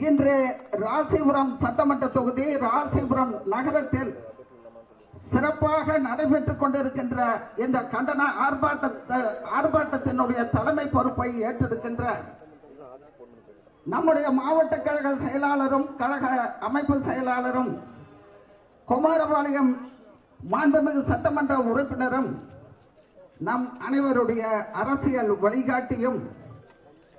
இன்று ராசிபுரம் சட்டமன்ற தொகுதி ராசிபுரம் நகரத்தில் சிறப்பாக நடைபெற்றுக் கொண்டிருக்கின்ற இந்த கண்டன ஆர்ப்பாட்ட ஆர்ப்பாட்டத்தினுடைய தலைமை பொறுப்பை ஏற்றிருக்கின்ற நம்முடைய மாவட்ட கழக செயலாளரும் கழக அமைப்பு செயலாளரும் குமாரபாளையம் மாண்புமிகு சட்டமன்ற உறுப்பினரும் நம் அனைவருடைய அரசியல் வழிகாட்டியும்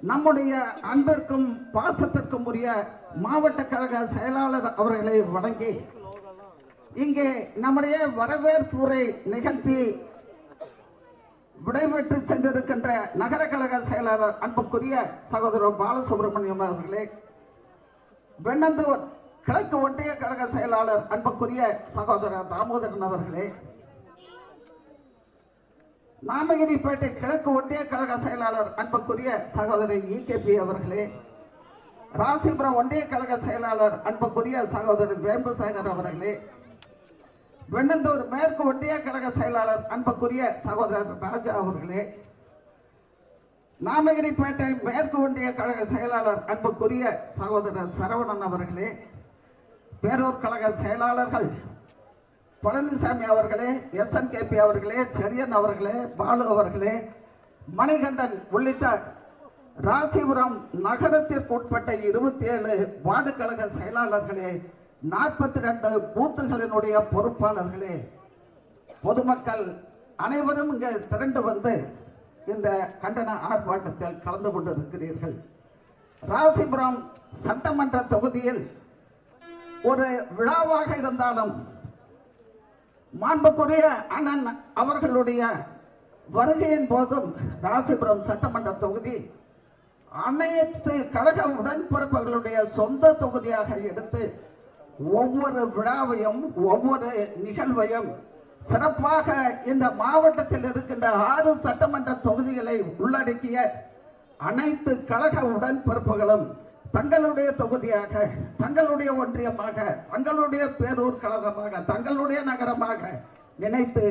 நம்முடைய அன்பிற்கும் பாசத்திற்கும் உரிய மாவட்ட கழக செயலாளர் அவர்களை வணங்கி இங்கே நம்முடைய வரவேற்புரை நிகழ்த்தி விடைபெற்று சென்றிருக்கின்ற நகர கழக செயலாளர் அன்புக்குரிய சகோதரர் பாலசுப்ரமணியம் அவர்களே வெண்ணந்தூர் கிழக்கு ஒன்றிய கழக செயலாளர் அன்புக்குரிய சகோதரர் தாமோதரன் அவர்களே நாமகிரிப்பேட்டை கிழக்கு ஒன்றிய கழக செயலாளர் அன்புக்குரிய சகோதரர் இகேபி அவர்களே ராசிபுரம் ஒன்றிய கழக செயலாளர் அன்புக்குரிய சகோதரர் வேம்புசேகர் அவர்களே வெண்ணந்தூர் மேற்கு ஒன்றிய கழக செயலாளர் அன்புக்குரிய சகோதரர் ராஜா அவர்களே நாமகிரிப்பேட்டை மேற்கு ஒன்றிய கழக செயலாளர் அன்புக்குரிய சகோதரர் சரவணன் அவர்களே பேரூர் கழக செயலாளர்கள் பழனிசாமி அவர்களே எஸ் என் கேபி அவர்களே செரியன் அவர்களே பாலு அவர்களே மணிகண்டன் உள்ளிட்ட ராசிபுரம் நகரத்திற்கு உட்பட்ட இருபத்தி ஏழு வார்டு கழக செயலாளர்களே நாற்பத்தி ரெண்டு பூத்துகளினுடைய பொறுப்பாளர்களே பொதுமக்கள் அனைவரும் இங்கே திரண்டு வந்து இந்த கண்டன ஆர்ப்பாட்டத்தில் கலந்து கொண்டிருக்கிறீர்கள். ராசிபுரம் சட்டமன்ற தொகுதியில் ஒரு விழாவாக இருந்தாலும் மாண்புக்குரிய அண்ணன் அவர்களுடைய வருகையின் போதும் ராசிபுரம் சட்டமன்ற தொகுதி அனைத்து கழக உடன்பிறப்புகளுடைய சொந்த தொகுதியாக எடுத்து ஒவ்வொரு விழாவையும் ஒவ்வொரு நிகழ்வையும் சிறப்பாக இந்த மாவட்டத்தில் இருக்கின்ற ஆறு சட்டமன்ற தொகுதிகளை உள்ளடக்கிய அனைத்து கழக உடன்பிறப்புகளும் தங்களுடைய தொகுதியாக தங்களுடைய ஒன்றியமாக தங்களுடைய பேரூர் கழகமாக தங்களுடைய நகரமாக நினைத்து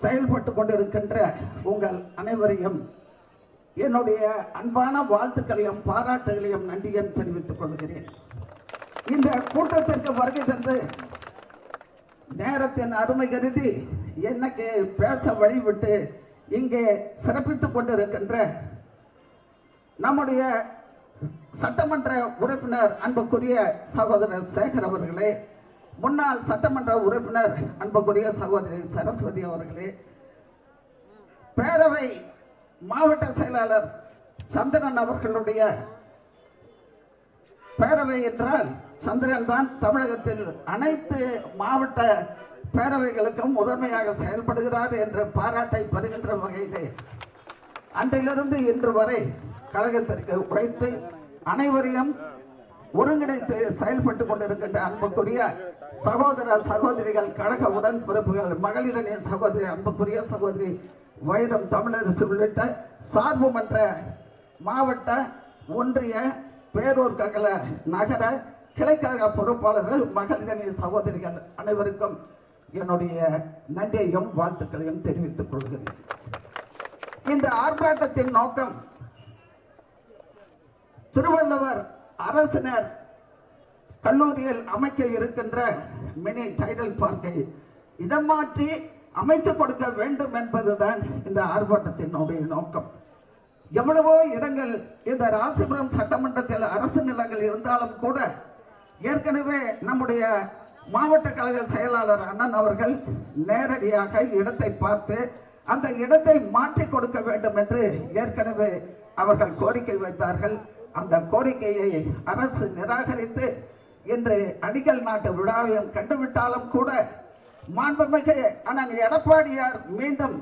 செயல்பட்டு கொண்டிருக்கின்ற உங்கள் அனைவரையும் என்னுடைய அன்பான வாழ்த்துக்களையும் பாராட்டுகளையும் நன்றியும் தெரிவித்துக் கொள்கிறேன். இந்த கூட்டத்திற்கு வருகை தந்து நேரத்தின் அருமை கருதி எனக்கு பேச வழிவிட்டு இங்கே சிறப்பித்துக் கொண்டிருக்கின்ற நம்முடைய சட்டமன்ற உறுப்பினர் அன்புக்குரிய சகோதரர் சேகர் அவர்களே முன்னாள் சட்டமன்ற உறுப்பினர் அன்புக்குரிய சகோதரி சரஸ்வதி அவர்களே பேரவை மாவட்ட செயலாளர் சந்திரன் அவர்களுடைய பேரவை என்றால் சந்திரன் தான் தமிழகத்தில் அனைத்து மாவட்ட பேரவைகளுக்கும் முதன்மையாக செயல்படுகிறார் என்ற பாராட்டை பெறுகின்ற வகையிலே அன்றிலிருந்து இன்று வரை கழகத்திற்கு உழைத்து அனைவரையும் ஒருங்கிணைத்து செயல்பட்டு கொண்டிருக்கின்ற அன்புக்குரிய சகோதர சகோதரிகள் கழக உடன் பிறப்புகள் மகளிரணி சகோதரி அன்புக்குரிய சகோதரி வைரம் தமிழரசு உள்ளிட்ட சார்பு மன்ற மாவட்ட ஒன்றிய பேரூர் கழக நகர கிளைக்கழக பொறுப்பாளர்கள் மகளிரணி சகோதரிகள் அனைவருக்கும் என்னுடைய நன்றியையும் வாழ்த்துக்களையும் தெரிவித்துக் கொள்கிறேன். இந்த ஆர்ப்பாட்டத்தின் நோக்கம் திருவள்ளுவர் அரசினர் கல்லூரியில் அமைக்க இருக்கின்ற மினி டைடல் பார்க்கை இடம் மாற்றி அமைத்துக் கொடுக்க வேண்டும் என்பதுதான் இந்த ஆர்ப்பாட்டத்தினுடைய நோக்கம். எவ்வளவோ இடங்கள் இந்த ராசிபுரம் சட்டமன்றத்தில் அரசு நிலங்கள் இருந்தாலும் கூட ஏற்கனவே நம்முடைய மாவட்ட கழக செயலாளர் அண்ணன் அவர்கள் நேரடியாக இடத்தை பார்த்து அந்த இடத்தை மாற்றி கொடுக்க வேண்டும் என்று ஏற்கனவே அவர்கள் கோரிக்கை வைத்தார்கள். அந்த கோரிக்கையை அரசு நிராகரித்து இன்று அடிக்கல் நாட்டு விழாவையும் கண்டுவிட்டாலும் கூட மாண்புமிகு அண்ணன் எடப்பாடியார் மீண்டும்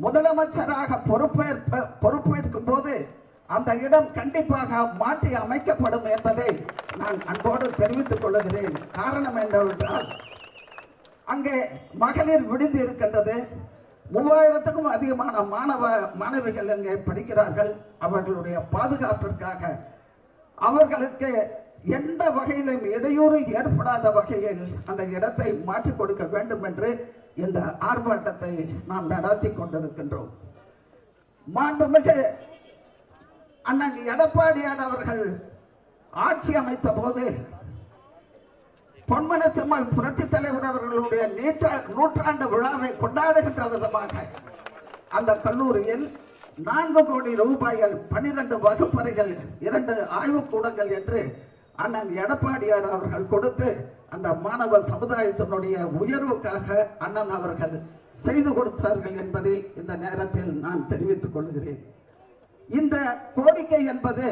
முதலமைச்சராக பொறுப்பேற்ப பொறுப்பேற்கும் போது அந்த இடம் கண்டிப்பாக மாற்றி அமைக்கப்படும் என்பதை நான் அன்போடு தெரிவித்துக் கொள்கிறேன். காரணம் என்னவென்றால் அங்கே மகளிர் விடுதி இருக்கின்றது. மூவாயிரத்துக்கும் அதிகமான மாணவ மாணவிகள் இங்கே படிக்கிறார்கள். அவர்களுடைய பாதுகாப்பிற்காக. அவர்களுக்கு எந்த வகையிலும் இடையூறு ஏற்படாத வகையில் அந்த இடத்தை மாற்றி கொடுக்க வேண்டும் என்று இந்த ஆர்ப்பாட்டத்தை நாம் நடாத்தி கொண்டிருக்கின்றோம். மாண்புமிகு அண்ணன் எடப்பாடியார் அவர்கள் ஆட்சி அமைத்த போது பொன்மன செம்மல் புரட்சி தலைவர் அவர்களுடைய நீட்ட- நூற்றாண்டு விழாவை கொண்டாடுகின்ற விதமாக அந்த கல்லூரியில் நான்கு கோடி ரூபாயில் பனிரெண்டு வகுப்பறைகள் இரண்டு ஆய்வுக்கூடங்கள் என்று அண்ணன் எடப்பாடியார் அவர்கள் கொடுத்து அந்த மாணவ சமுதாயத்தினுடைய உயர்வுக்காக அண்ணன் அவர்கள் செய்து கொடுத்தார்கள் என்பதை இந்த நேரத்தில் நான் தெரிவித்துக் கொள்கிறேன். இந்த கோரிக்கை என்பது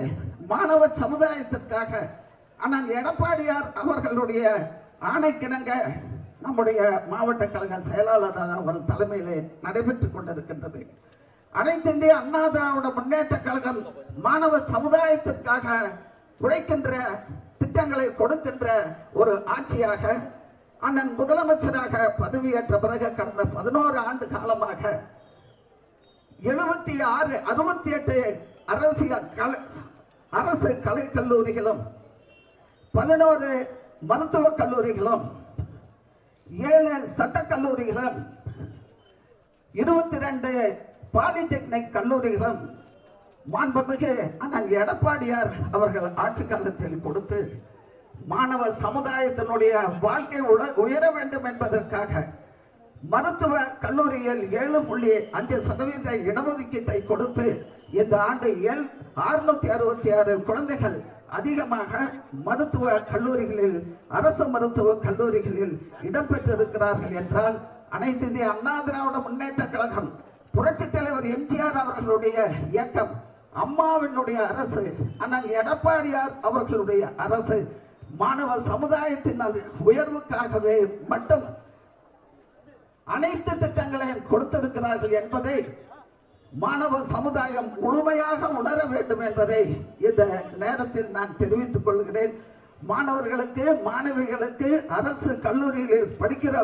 மாணவ சமுதாயத்திற்காக ஆனால் எடப்பாடியார் அவர்களுடைய ஆணைக்கிணங்க நம்முடைய மாவட்ட கழக செயலாளர் அவர் தலைமையிலே நடைபெற்றுக் கொண்டிருக்கின்றது. அனைத்து இந்திய அண்ணா திராவிட முன்னேற்ற கழகம் மாணவ சமுதாயத்திற்காக உழைக்கின்ற திட்டங்களை கொடுக்கின்ற ஒரு ஆட்சியாக அண்ணன் முதலமைச்சராக பதவியேற்ற பிறகு கடந்த பதினோரு ஆண்டு காலமாக எழுபத்தி ஆறு அறுபத்தி எட்டு அரசியல் கலை அரசு கலை கல்லூரிகளும் பதினோரு மருத்துவக் கல்லூரிகளும் ஏழு சட்டக் கல்லூரிகளும் இருபத்தி ரெண்டு பாலிடெக்னிக் கல்லூரிகளும் மாண்புமிகு அண்ணன் எடப்பாடியார் அவர்கள் ஆட்சி காலத்தில் கொடுத்து மாணவ சமுதாயத்தினுடைய வாழ்க்கை உயர வேண்டும் என்பதற்காக மருத்துவ கல்லூரியில் ஏழு புள்ளி அஞ்சு சதவீத இடஒதுக்கீட்டை கொடுத்து இந்த ஆண்டு ஏழு அறுநூத்தி அறுபத்தி ஆறு குழந்தைகள் அதிகமாக மருத்துவ கல்லூரிகளில் அரசு மருத்துவ கல்லூரிகளில் இடம்பெற்றிருக்கிறார்கள் என்றால் அனைத்து இந்திய அண்ணா திராவிட முன்னேற்ற கழகம் புரட்சி தலைவர் எம்ஜிஆர் அவர்களுடைய இயக்கம் அம்மாவினுடைய அரசு அண்ணன் எடப்பாடியார் அவர்களுடைய அரசு மாணவ சமுதாயத்தின் உயர்வுக்காகவே மட்டும் அனைத்து திட்டங்களையும் கொடுத்திருக்கிறார்கள் என்பதை மாணவ சமுதாயம் முழுமையாக உணர வேண்டும் என்பதை இந்த நேரத்தில் நான் தெரிவித்துக் கொள்கிறேன். மாணவர்களுக்கு மாணவிகளுக்கு அரசு கல்லூரியில் படிக்கிற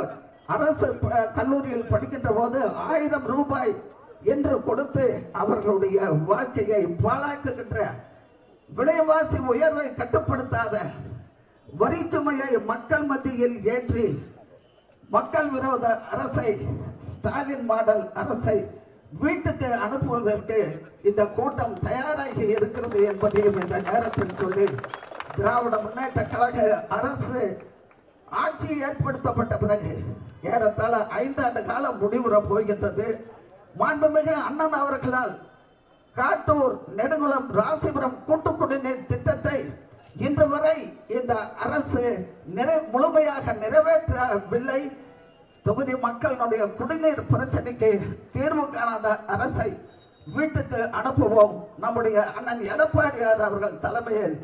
அரசு கல்லூரியில் படிக்கின்ற போது ஆயிரம் ரூபாய் என்று கொடுத்து அவர்களுடைய வாழ்க்கையை பாழாக்குகின்ற விலைவாசி உயர்வை கட்டுப்படுத்தாத வரிச்சுமையை மக்கள் மத்தியில் ஏற்றி மக்கள் விரோத அரசை ஸ்டாலின் மாடல் அரசை வீட்டுக்கு அனுப்புவதற்கு இந்த கூட்டம் தயாராகி இருக்கிறது என்பதையும் இந்த நேரத்தில் சொல்லி திராவிட முன்னேற்ற கழக அரசு ஆட்சி ஏற்படுத்தப்பட்ட பிறகு ஏறத்தாழ ஐந்தாண்டு காலம் முடிவுற போகின்றது. மாண்புமிகு அண்ணன் அவர்களால் காட்டூர் நெடுங்குளம் ராசிபுரம் கூட்டு குடிநீர் திட்டத்தை இன்று வரை இந்த அரசு நிறை முழுமையாக நிறைவேற்றவில்லை. தொகுதி மக்களுடைய குடிநீர் பிரச்சனைக்கு தீர்வு காணாத அரசை வீட்டுக்கு அனுப்புவோம். நம்முடைய அண்ணன் எடப்பாடியார் அவர்கள் தலைமையில்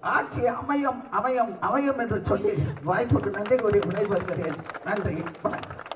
ஆட்சி அமையும் அமையும் அமையும் என்று சொல்லி வாய்ப்புக்கு நன்றி கூறி விடைபெறுகிறேன். நன்றி வணக்கம்.